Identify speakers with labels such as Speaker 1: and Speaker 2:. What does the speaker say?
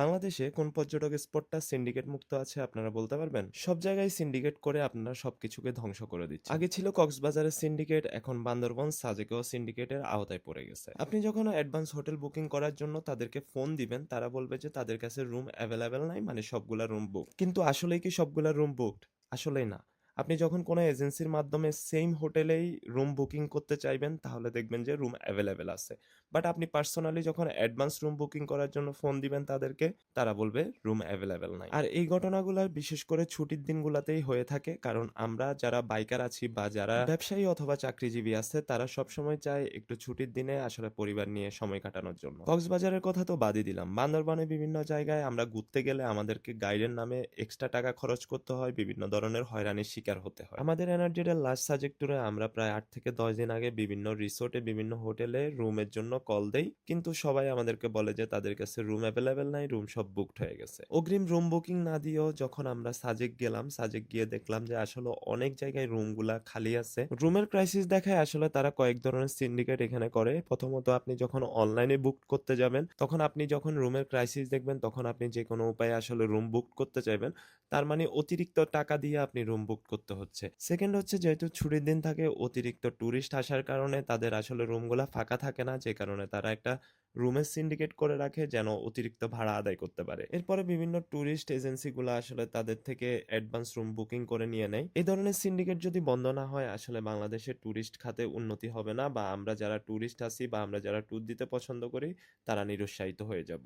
Speaker 1: বাংলাদেশে কোন পর্যটক স্পটটা সিন্ডিকেট মুক্ত আছে আপনারা বলতে পারবেন? সব জায়গায় সিন্ডিকেট করে আপনারা সবকিছুকে ধ্বংস করে দিচ্ছে। আগে ছিল কক্সবাজারের সিন্ডিকেট এখন বান্দরবন, সাজেকেও সিন্ডিকেটের আওতায় পড়ে গেছে। আপনি যখন অ্যাডভান্স হোটেল বুকিং করার জন্য তাদেরকে ফোন দিবেন, তারা বলবে যে তাদের কাছে রুম অ্যাভেলেবেল নাই মানে সবগুলা রুম বুক কিন্তু আসলেই কি সবগুলা রুম বুকড আসলেই না। আপনি যখন কোনো এজেন্সির মাধ্যমে সেম হোটেলেই রুম বুকিং করতে চাইবেন, তাহলে দেখবেন যে রুম অ্যাভেলেবেল আছে। বাট আপনি পার্সোনালি যখন অ্যাডভান্স রুম বুকিং করার জন্য ফোন দিবেন তাদেরকে, তারা বলবে রুম অ্যাভেলেবেল নাই। আর এই ঘটনাগুলো বিশেষ করে ছুটির দিনগুলোতেই হয়ে থাকে, কারণ আমরা যারা বাইকার আছি বা যারা ব্যবসায়ী অথবা চাকরিজীবী আছে, তারা সবসময় চায় একটু ছুটির দিনে আসলে পরিবার নিয়ে সময় কাটানোর জন্য। কক্সবাজারের কথা তো বাদই দিলাম। বান্দরবানে বিভিন্ন জায়গায় আমরা ঘুরতে গেলে আমাদেরকে গাইডের নামে এক্সট্রা টাকা খরচ করতে হয়, বিভিন্ন ধরনের হয়রানির শিকার হতে হয়। আমাদের এনার্জিডের লাস্ট সাজেক্ট ট্যুরে আমরা প্রায় আট থেকে দশ দিন আগে বিভিন্ন রিসোর্টে বিভিন্ন হোটেলে রুমের জন্য কল দেই। কিন্তু সবাই আমাদেরকে বলে যে, তাদের কাছে রুম অ্যাভেলেবেল নাই রুম সব বুকড হয়ে গেছে। অগ্রিম রুম বুকিং না দিয়েও যখন আমরা সাজেক গেলাম, সাজেক গিয়ে দেখলাম যে, আসলে অনেক জায়গায় রুমগুলা খালি আছে। রুমের ক্রাইসিস দেখায় আসলে তারা কয়েক ধরনের সিন্ডিকেট এখানে করে। প্রথমত আপনি যখন অনলাইনে বুক করতে যাবেন, তখন আপনি যখন রুমের ক্রাইসিস দেখবেন, তখন আপনি যে কোনো উপায়ে আসলে রুম বুক করতে চাইবেন। তার মানে অতিরিক্ত টাকা দিয়ে আপনি রুম বুক করতে হচ্ছে। সেকেন্ড হচ্ছে যেহেতু ছুটির দিন থাকে, অতিরিক্ত ট্যুরিস্ট আসার কারণে তাদের আসলে রুমগুলা ফাঁকা থাকে না, যে কারণে তারা একটা রুমের সিন্ডিকেট করে রাখে যেন অতিরিক্ত ভাড়া আদায় করতে পারে। এরপরে বিভিন্ন ট্যুরিস্ট এজেন্সিগুলো আসলে তাদের থেকে অ্যাডভান্স রুম বুকিং করে নিয়ে নেয়। এই ধরনের সিন্ডিকেট যদি বন্ধ না হয়, আসলে বাংলাদেশের ট্যুরিস্ট খাতে উন্নতি হবে না বা আমরা যারা ট্যুরিস্ট আছি বা আমরা যারা ট্যুর দিতে পছন্দ করি, তারা নিরুৎসাহিত হয়ে যাব।